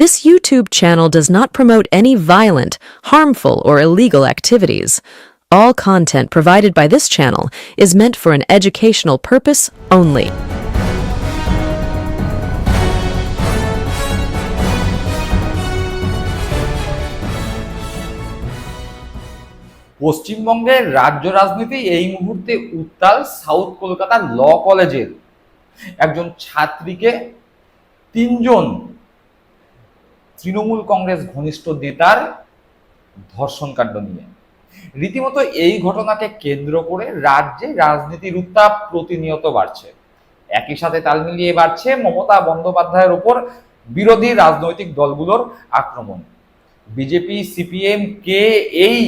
This YouTube channel does not promote any violent, harmful, or illegal activities. All content provided by this channel is meant for an educational purpose only. পশ্চিমবঙ্গের রাজ্য রাজনীতি এই মুহূর্তে উত্তাল south কলকাতার ল কলেজের একজন ছাত্রীকে তিনজন তৃণমূল কংগ্রেস ঘনিষ্ঠ নেতার ধর্ষণ কাণ্ড নিয়ে। রীতিমতো এই ঘটনাকে কেন্দ্র করে রাজ্যে রাজনীতির উত্তাপ প্রতিনিয়ত বাড়ছে। একই সাথে তাল মিলিয়ে বাড়ছে মমতা বন্দ্যোপাধ্যায়ের উপর বিরোধী রাজনৈতিক দলগুলোর আক্রমণ। বিজেপি, সিপিএম, কে এই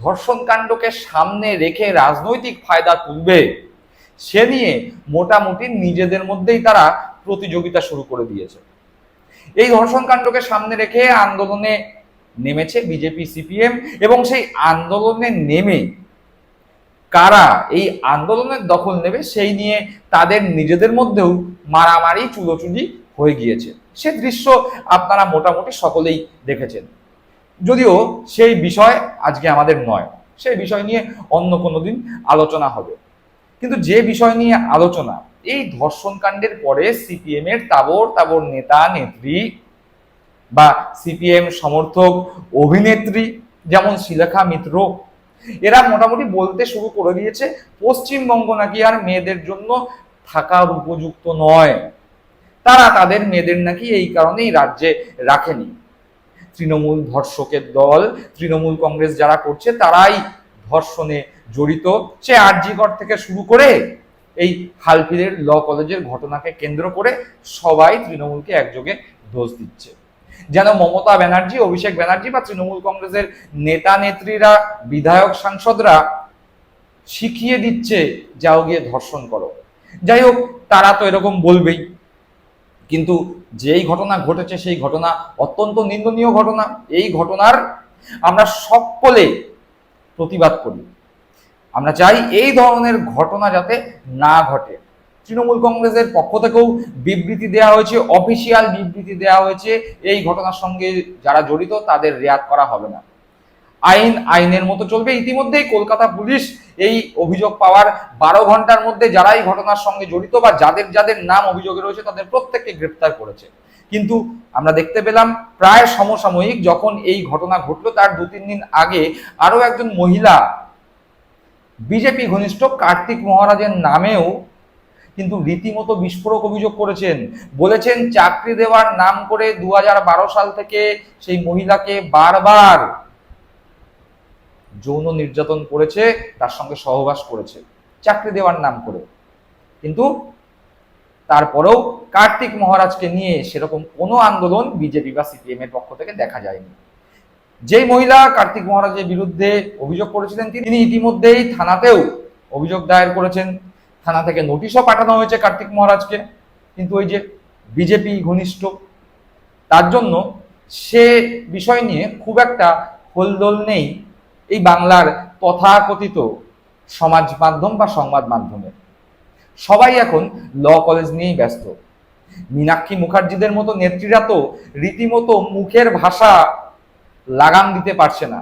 ধর্ষণ কাণ্ডকে সামনে রেখে রাজনৈতিক ফায়দা তুলবে, সে নিয়ে মোটামুটি নিজেদের মধ্যেই তারা প্রতিযোগিতা শুরু করে দিয়েছে। এই ধর্ষণ কাণ্ডকে সামনে রেখে আন্দোলনে নেমেছে বিজেপি, সিপিএম এবং সেই আন্দোলনে নেমে কারা এই আন্দোলনের দখল নেবে সেই নিয়ে তাদের নিজেদের মধ্যেও মারামারি, চুলোচুলি হয়ে গিয়েছে। সে দৃশ্য আপনারা মোটামুটি সকলেই দেখেছেন। যদিও সেই বিষয় আজকে আমাদের নয়। সেই বিষয় নিয়ে অন্য কোনো দিন আলোচনা হবে। কিন্তু যে বিষয় নিয়ে আলোচনা এই ধর্ষণ কাণ্ডের পরে সিপিএম এর তাবর তাবর নেতা, নেত্রী বা সিপিএম সমর্থক, অভিনেত্রী যেমন শিলেখা মিত্র, এরা মোটামুটি বলতে শুরু করে দিয়েছে, পশ্চিমবঙ্গ নাকি আর মেয়েদের জন্য থাকার উপযুক্ত নয়। তারা তাদের মেয়েদের নাকি এই কারণেই রাজ্যে রাখেনি। তৃণমূল ধর্ষকের দল, তৃণমূল কংগ্রেস যারা করছে, তারাই ধর্ষণে জড়িত। সে আরজিকর থেকে শুরু করে এই হালফিরের ল কলেজের ঘটনাকে কেন্দ্র করে সবাই তৃণমূলকে একযোগে দোষ দিচ্ছে। যেন মমতা ব্যানার্জি, অভিষেক ব্যানার্জি বা তৃণমূল কংগ্রেসের নেতা নেত্রীরা, বিধায়ক সাংসদরা শিখিয়ে দিচ্ছে, যাও গিয়ে ধর্ষণ করো। যাই হোক, তারা তো এরকম বলবেই। কিন্তু যেই ঘটনা ঘটেছে, সেই ঘটনা অত্যন্ত নিন্দনীয় ঘটনা। এই ঘটনার আমরা সকলে প্রতিবাদ করি। আমরা চাই এই ধরনের ঘটনা যাতে না ঘটে। তৃণমূল কংগ্রেসের পক্ষ থেকেও বিবৃতি দেওয়া হয়েছে, অফিসিয়াল বিবৃতি দেওয়া হয়েছে, এই ঘটনার সঙ্গে যারা জড়িত তাদের রেয়াত করা হবে না। আইন আইনের মতো চলবে। ইতিমধ্যেই কলকাতা পুলিশ এই অভিযোগ পাওয়ার বারো ঘণ্টার মধ্যে যারা এই ঘটনার সঙ্গে জড়িত বা যাদের যাদের নাম অভিযোগে রয়েছে তাদের প্রত্যেককে গ্রেপ্তার করেছে। কিন্তু আমরা দেখতে পেলাম প্রায় সমসাময়িক যখন এই ঘটনা ঘটলো, তার দু তিন দিন আগে আরও একজন মহিলা বিজেপি ঘনিষ্ঠ কার্তিক মহারাজের নামেও কিন্তু রীতিমতো বিস্ফোরক অভিযোগ করেছেন। বলেছেন, চাকরি দেওয়ার নাম করে দু হাজার বারো সাল থেকে সেই মহিলাকে বারবার যৌন নির্যাতন করেছে, তার সঙ্গে সহবাস করেছে। চাকরি দেওয়ার নাম করে। কিন্তু তারপরেও কার্তিক মহারাজকে নিয়ে সেরকম কোনো আন্দোলন বিজেপি বা সিপিএম এর পক্ষ থেকে দেখা যায়নি। যেই মহিলা কার্তিক মহারাজের বিরুদ্ধে অভিযোগ করেছিলেন তিনি ইতিমধ্যেই থানাতেও অভিযোগ দায়ের করেছেন। থানা থেকে নোটিশও পাঠানো হয়েছে কার্তিক মহারাজকে। কিন্তু ওই যে বিজেপি ঘনিষ্ঠ, তার জন্য সে বিষয় নিয়ে খুব একটা হোলদোল নেই এই বাংলার তথাকথিত সমাজ মাধ্যম বা সংবাদ মাধ্যমে সবাই এখন ল কলেজ নিয়েই ব্যস্ত। মীনাক্ষী মুখার্জিদের মতো নেত্রীরা তো রীতিমতো মুখের ভাষা লাগাম দিতে পারছে না।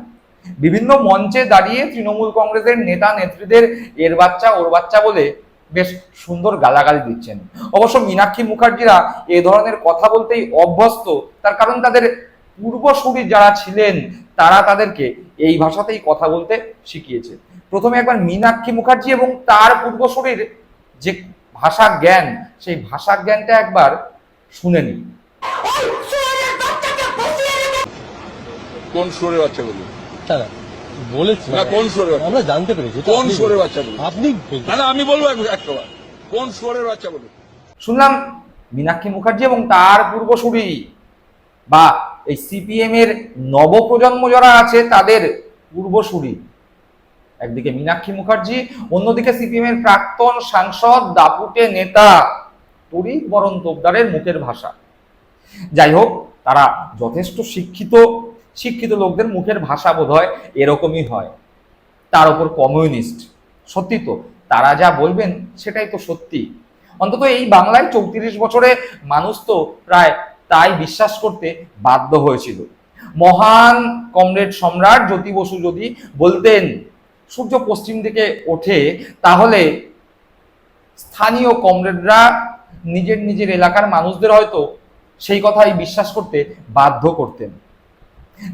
বিভিন্ন মঞ্চে দাঁড়িয়ে তৃণমূল কংগ্রেসের নেতা নেত্রীদের এর বাচ্চা, ওর বাচ্চা বলে বেশ সুন্দর গালাগালি দিচ্ছেন। অবশ্য মীনাক্ষী মুখার্জিরা এ ধরনের কথা বলতেই অভ্যস্ত। তার কারণ তাদের পূর্বসূরি যারা ছিলেন, তারা তাদেরকে এই ভাষাতেই কথা বলতে শিখিয়েছে। প্রথমে একবার মীনাক্ষী মুখার্জি এবং তার পূর্বসূরির যে ভাষা জ্ঞান সেই ভাষা জ্ঞানটা একবার শুনে নিই কোন সুরের বাচ্চাগুলো দাদা বলেছি। না, কোন সুরের বাচ্চা? আমরা জানতে পেরেছি কোন আপনি- সুরের বাচ্চাগুলো আপনি না না আমি বলব এক- একবার কোন সুরের বাচ্চাগুলো শুনলাম মীনাক্ষী মুখার্জি এবং তার পূর্বসূরি বা এই সিপিএম এর নবপ্রজন্ম যারা আছে তাদের পূর্বসূরি। একদিকে মীনাক্ষী মুখার্জি অন্যদিকে সিপিএম এর প্রাক্তন সাংসদ দাপুটে নেতা তরিক বরণ তোপদারের মুখের ভাষা। যাই হোক তারা যথেষ্ট শিক্ষিত শিক্ষিত লোকদের মুখের ভাষা বোধ হয় এরকমই হয়। তার উপর কমিউনিস্ট। সত্যি তো, তারা যা বলবেন সেটাই তো সত্যি। অন্তত এই বাংলায় চৌত্রিশ বছরে মানুষ তো প্রায় তাই বিশ্বাস করতে বাধ্য হয়েছিল। মহান কমরেড সম্রাট জ্যোতি বসু যদি বলতেন, সূর্য পশ্চিম দিকে ওঠে, তাহলে স্থানীয় কমরেডরা নিজের নিজের এলাকার মানুষদের হয়তো সেই কথাই বিশ্বাস করতে বাধ্য করতেন।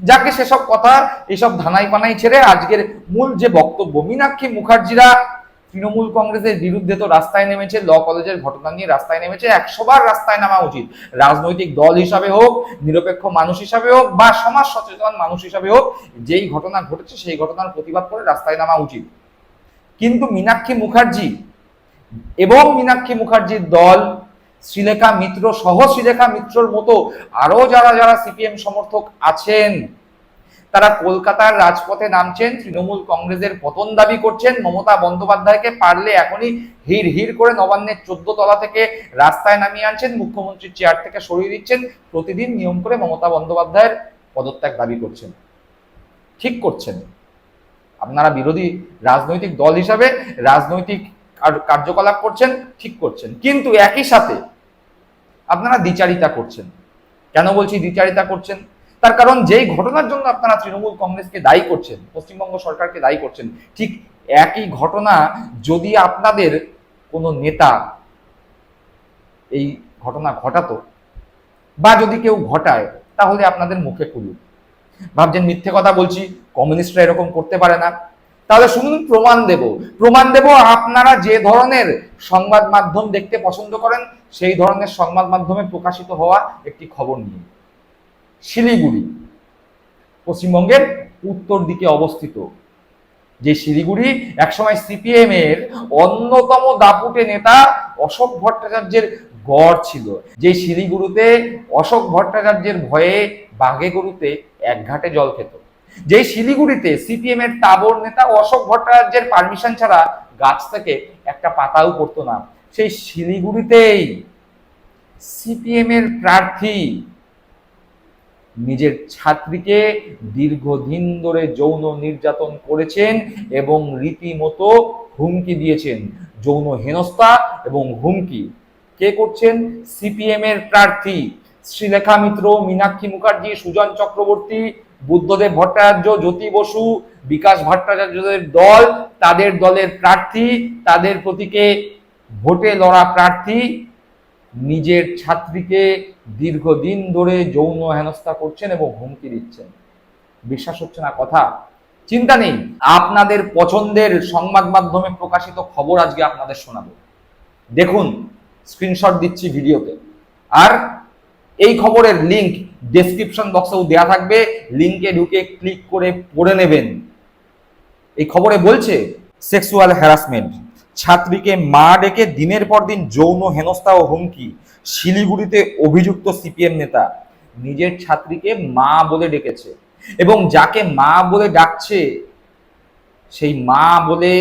যাকে সেসব কথা এইসব ধানাই পানাই ছেড়ে আজকের মূল যে বক্তব্য, মীনাক্ষী মুখার্জিরা তৃণমূল কংগ্রেসের বিরুদ্ধে তো রাস্তায় নেমেছে, ল কলেজের ঘটনা নিয়ে রাস্তায় নেমেছে, একশোবার রাস্তায় নামা উচিত। রাজনৈতিক দল হিসাবে হোক, নিরপেক্ষ মানুষ হিসাবে হোক, বা সমাজ সচেতন মানুষ হিসাবে হোক, যেই ঘটনা ঘটেছে সেই ঘটনার প্রতিবাদ করে রাস্তায় নামা উচিত। কিন্তু মীনাক্ষী মুখার্জি এবং মীনাক্ষী মুখার্জির দল শ্রীলেখা মিত্র সহ শ্রীলেখা মিত্রর মতো আরও যারা যারা সিপিএম সমর্থক আছেন, তারা কলকাতার রাজপথে নামছেন, তৃণমূল কংগ্রেসের পতন দাবি করছেন, মমতা বন্দ্যোপাধ্যায়কে পারলে এখনই হির হির করে নবান্নের চোদ্দ তলা থেকে রাস্তায় নামিয়ে আনছেন, মুখ্যমন্ত্রীর চেয়ার থেকে সরিয়ে দিচ্ছেন, প্রতিদিন নিয়ম করে মমতা বন্দ্যোপাধ্যায়ের পদত্যাগ দাবি করছেন। ঠিক করছেন। আপনারা বিরোধী রাজনৈতিক দল হিসাবে রাজনৈতিক কার্যকলাপ করছেন, ঠিক করছেন। কিন্তু একই সাথে আপনারা দ্বিচারিতা করছেন। কেন বলছি দ্বিচারিতা করছেন? তার কারণ যেই ঘটনার জন্য আপনারা তৃণমূল কংগ্রেসকে দায়ী করছেন, পশ্চিমবঙ্গ সরকারকে দায়ী করছেন, ঠিক একই ঘটনা যদি আপনাদের কোনো নেতা এই ঘটনা ঘটাতো বা যদি কেউ ঘটায়, তাহলে আপনাদের মুখে খুলুক ভাবছেন মিথ্যে কথা বলছি, কমিউনিস্টরা এরকম করতে পারে না। তাহলে শুনুন, প্রমাণ দেব। প্রমাণ দেব, আপনারা যে ধরনের সংবাদ মাধ্যম দেখতে পছন্দ করেন, সেই ধরনের সংবাদ মাধ্যমে প্রকাশিত হওয়া একটি খবর নিয়ে। শিলিগুড়ি, পশ্চিমবঙ্গের উত্তর দিকে অবস্থিত। যে শিলিগুড়ি একসময় সিপিএম এর অন্যতম দাপুটে নেতা অশোক ভট্টাচার্যের গড় ছিল। যে শিলিগুড়িতে অশোক ভট্টাচার্যের ভয়ে বাঘে গরুতে এক ঘাটে জল খেত। যে শিলিগুড়িতে সিপিএম এর তাবর নেতা অশোক ভট্টাচার্যের পারমিশন ছাড়া গাছ থেকে একটা পাতাও পড়তো না। সেই শিলিগুড়িতেই সিপিএম এর প্রার্থী নিজের ছাত্রীকে দীর্ঘদিন ধরে যৌন নির্যাতন করেছেন এবং রীতিমতো হুমকি দিয়েছেন। যৌন হেনস্থা এবং হুমকি। কে করছেন? সিপিএম এর প্রার্থী। শ্রীলেখা মিত্র, মীনাক্ষী মুখার্জি, সুজন চক্রবর্তী বুদ্ধদেব ভট্টাচার্য, জ্যোতি বসু, বিকাশ ভট্টাচার্যদের দল, তাদের দলের প্রার্থী, তাদের প্রতীকে ভোটে লড়া প্রার্থী, নিজের ছাত্রীকে দীর্ঘদিন ধরে যৌন হেনস্থা করছেন এবং হুমকি দিচ্ছেন। বিশ্বাস হচ্ছে না কথা। চিন্তা নেই, আপনাদের পছন্দের সংবাদ মাধ্যমে প্রকাশিত খবর আজকে আপনাদের শোনাবো। দেখুন স্ক্রিনশট দিচ্ছি ভিডিওতে। আর এই খবরের লিংক ডেসক্রিপশন বক্সেও দেয়া থাকবে। লিংকে ঢুকে ক্লিক করে পড়ে নেবেন। এই খবরে বলছে সেক্সুয়াল হ্যারাসমেন্ট ছাত্রীকে মা ডেকে দিনের পর দিন যৌন হেনস্থা ও হুমকি। শিলিগুড়িতে অভিযুক্ত সিপিএম নেতা। নিজের ছাত্রীকে মা বলে ডেকেছে। এবং যাকে মা বলে ডাকছে সেই মা বলে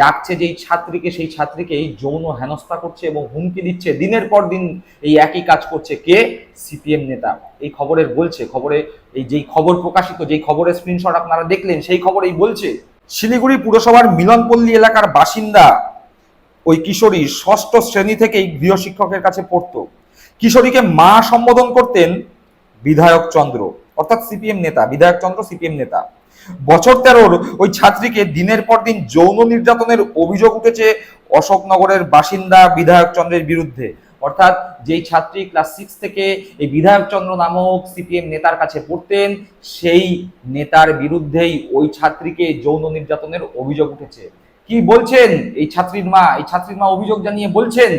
ডাকছে যেই ছাত্রীকে, সেই ছাত্রীকে এই যৌন হেনস্থা করছে এবং হুমকি দিচ্ছে। দিনের পর দিন এই একই কাজ করছে কে? সিপিএম নেতা। এই খবরের বলছে, খবরে এই যেই খবর প্রকাশিত, যেই খবরের স্ক্রিনশট আপনারা দেখলেন, সেই খবরেই বলছে, শিলিগুড়ি পুরসভার মিলনপল্লী এলাকার বাসিন্দা ওই কিশোরী ষষ্ঠ শ্রেণি থেকেই গৃহশিক্ষকের কাছে পড়তো। কিশোরীকে মা সম্বোধন করতেন বিধায়ক চন্দ্র, অর্থাৎ সিপিএম নেতা, বিধায়ক চন্দ্র, সিপিএম নেতা। বছর তেরোর ওই ছাত্রীকে দিনের পর দিন যৌন নির্যাতনের অভিযোগ উঠেছে অশোকনগরের বাসিন্দা বিধায়ক চন্দ্রের বিরুদ্ধে। অর্থাৎ যেই ছাত্রী ক্লাস সিক্স থেকে এই বিধায়ক চন্দ্র নামক সিপিএম নেতার কাছে পড়তেন, সেই নেতার বিরুদ্ধেই ওই ছাত্রীকে যৌন নির্যাতনের অভিযোগ উঠেছে। কি বলছেন এই ছাত্রীর মা? এই ছাত্রীর মা অভিযোগ জানিয়ে বলছেন?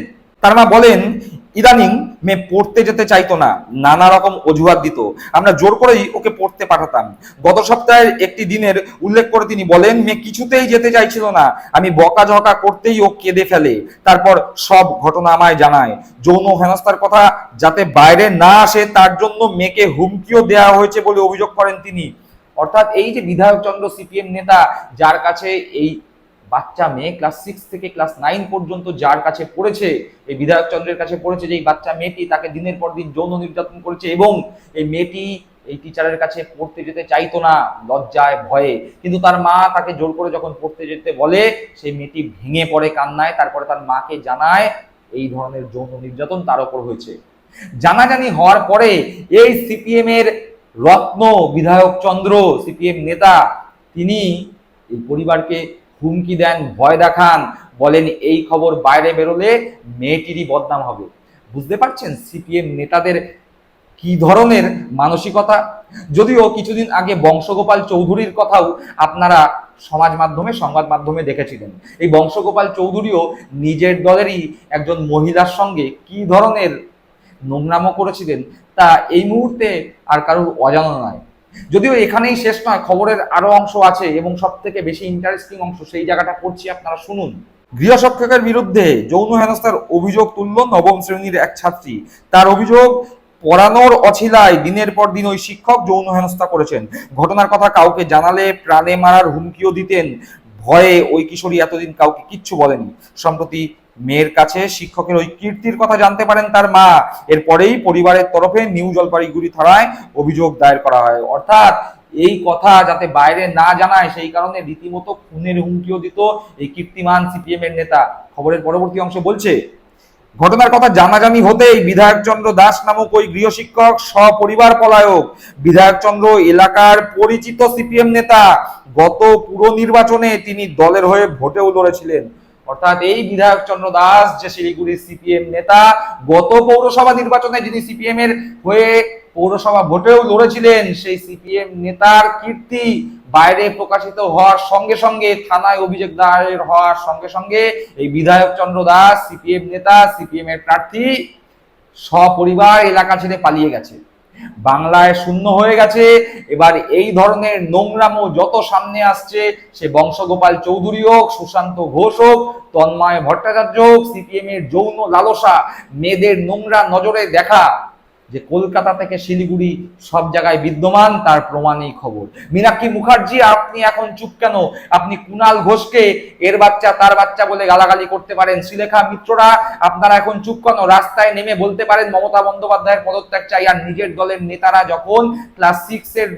তার মা বলেন ইদানিং মেয়ে পড়তে যেতে চাইতো না, নানা রকম অজুহাত দিত। আমরা জোর করেই ওকে পড়তে পাঠাতাম। গত সপ্তাহের একটি দিনের উল্লেখ করে তিনি বলেন মেয়ে কিছুতেই যেতে চাইছিল না। আমি বকাঝকা করতেই ও কেঁদে ফেলে। তারপর সব ঘটনা আমায় জানায়। যৌন হেনস্থার কথা যাতে বাইরে না আসে, তার জন্য মেয়েকে হুমকিও দেওয়া হয়েছে বলে অভিযোগ করেন তিনি। অর্থাৎ এই যে বিধায়ক চন্দ্র সিপিএম নেতা, যার কাছে এই বাচ্চা মেয়ে ক্লাস সিক্স থেকে ক্লাস নাইন পর্যন্ত যার কাছে পড়েছে, এই বিধায়ক চন্দ্রের কাছে পড়েছে যে এই বাচ্চা মেয়েটি তাকে দিনের পর দিন যৌন নির্যাতন করেছে এবং এই মেয়েটি এই টিচারের কাছে পড়তে যেতে চাইতো না, লজ্জায়, ভয়ে। কিন্তু তার মা তাকে জোর করে যখন পড়তে যেতে বলে, সেই মেয়েটি ভেঙে পড়ে কান্নায়, তারপরে তার মাকে জানায় এই ধরনের যৌন নির্যাতন তার ওপর হয়েছে। জানাজানি হওয়ার পরে এই সিপিএম এর রত্ন বিধায়ক চন্দ্র সিপিএম নেতা, তিনি এই পরিবারকে হুমকি দেন, ভয় দেখান, বলেন, এই খবর বাইরে বেরোলে মেয়েটিরই বদনাম হবে। বুঝতে পারছেন সিপিএম নেতাদের কি ধরনের মানসিকতা? যদিও কিছুদিন আগে বংশগোপাল চৌধুরীর কথাও আপনারা সমাজ মাধ্যমে, সংবাদ মাধ্যমে দেখেছিলেন। এই বংশগোপাল চৌধুরীও নিজের দলেরই একজন মহিলার সঙ্গে কি ধরনের নোংরামো করেছিলেন তা এই মুহূর্তে আর কারোর অজানা নয়। যদিও এখানেই শেষ নয়, খবরের আরও অংশ আছে এবং সব থেকে বেশি ইন্টারেস্টিং অংশ সেই জায়গাটা করছি আপনারা শুনুন। গৃহশিক্ষকের বিরুদ্ধে যৌন হেনস্থার অভিযোগ তুলল নবম শ্রেণির এক ছাত্রী। তার অভিযোগ, পড়ানোর অছিলায় দিনের পর দিন ওই শিক্ষক যৌন হেনস্থা করেছেন। ঘটনার কথা কাউকে জানালে প্রাণে মারার হুমকিও দিতেন। ভয়ে ওই কিশোরী এতদিন কাউকে কিচ্ছু বলেনি। সম্প্রতি মেয়ের কাছে শিক্ষকের ওই কীর্তির কথা জানতে পারেন তার মা। এরপরেই পরিবারের তরফে নিউ জলপাইগুড়ি থানায় অভিযোগ দায়ের করা হয়। অর্থাৎ এই কথা যাতে বাইরে না জানায়, সেই কারণে রীতিমতো খুনের হুমকিও দিত এই কীর্তিমান সিপিএম এর নেতা। খবরের পরবর্তী অংশ বলছে, ঘটনার কথা জানাজানি হতেই বিধায়ক চন্দ্র দাস নামক ওই গৃহশিক্ষক, সপরিবার পলায়ক বিধায়ক চন্দ্র এলাকার পরিচিত সিপিএম নেতা, গত পুর নির্বাচনে তিনি দলের হয়ে ভোটেও লড়েছিলেন। অর্থাৎ এই বিধায়ক চন্দ্র দাস, যে শিলিগুড়ির সিপিএম নেতা, গত পৌরসভা নির্বাচনে যিনি সিপিএম এর হয়ে পৌরসভা ভোটেও লড়েছিলেন, সেই সিপিএম নেতার কীর্তি বাইরে প্রকাশিত হওয়ার সঙ্গে সঙ্গে, থানায় অভিযোগ দায়ের হওয়ার সঙ্গে সঙ্গে এই বিধায়ক চন্দ্র দাস, সিপিএম নেতা, সিপিএম এর প্রার্থী, সপরিবার এলাকা ছেড়ে পালিয়ে গেছে। বাংলায় শূন্য হয়ে গেছে। এবার এই ধরনের নোংরামো যত সামনে আসছে, সে বংশগোপাল চৌধুরী হোক, সুশান্ত ঘোষ হোক, তন্ময় ভট্টাচার্য হোক সিপিএম এর যৌন লালসা, মেয়েদের নোংরা নজরে দেখা। যে কলকাতা থেকে শিলিগুড়ি সব জায়গায় বিদ্যমান, তার প্রমাণ এই খবর। মীনাক্ষী মুখার্জি, আপনি এখন চুপ কেন? আপনি কুনাল ঘোষকে এর বাচ্চা, তার বাচ্চা বলে গালাগালি করতে পারেন। শ্রীলেখা মিত্ররা, আপনারা এখন চুপ কেন? রাস্তায় নেমে বলতে পারেন, মমতা বন্দ্যোপাধ্যায়ের পদত্যাগ চাই। আর নিজের দলের নেতারা যখন ক্লাস সিক্স এর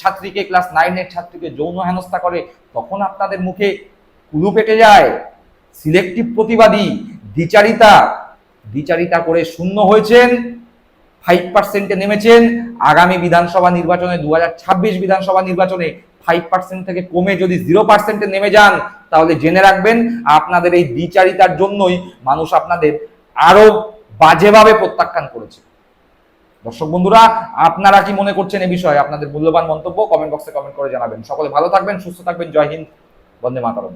ছাত্রীকে ক্লাস নাইনের ছাত্রীকে যৌন হেনস্থা করে, তখন আপনাদের মুখে কুলু পেটে যায়। সিলেক্টিভ প্রতিবাদী দ্বিচারিতা দ্বিচারিতা করে শূন্য হয়েছেন। ফাইভ পার্সেন্টে নেমেছেন। আগামী বিধানসভা নির্বাচনে, দুহাজার ছাব্বিশ বিধানসভা নির্বাচনে ফাইভ পার্সেন্ট থেকে কমে যদি জিরো পার্সেন্টে নেমে যান, তাহলে জেনে রাখবেন, আপনাদের এই দ্বিচারিতার জন্যই মানুষ আপনাদের আরও বাজেভাবে প্রত্যাখ্যান করেছে। দর্শক বন্ধুরা, আপনারা কি মনে করছেন এ বিষয়ে? আপনাদের মূল্যবান মন্তব্য কমেন্ট বক্সে কমেন্ট করে জানাবেন। সকলে ভালো থাকবেন, সুস্থ থাকবেন। জয় হিন্দ, বন্দে মাতারম।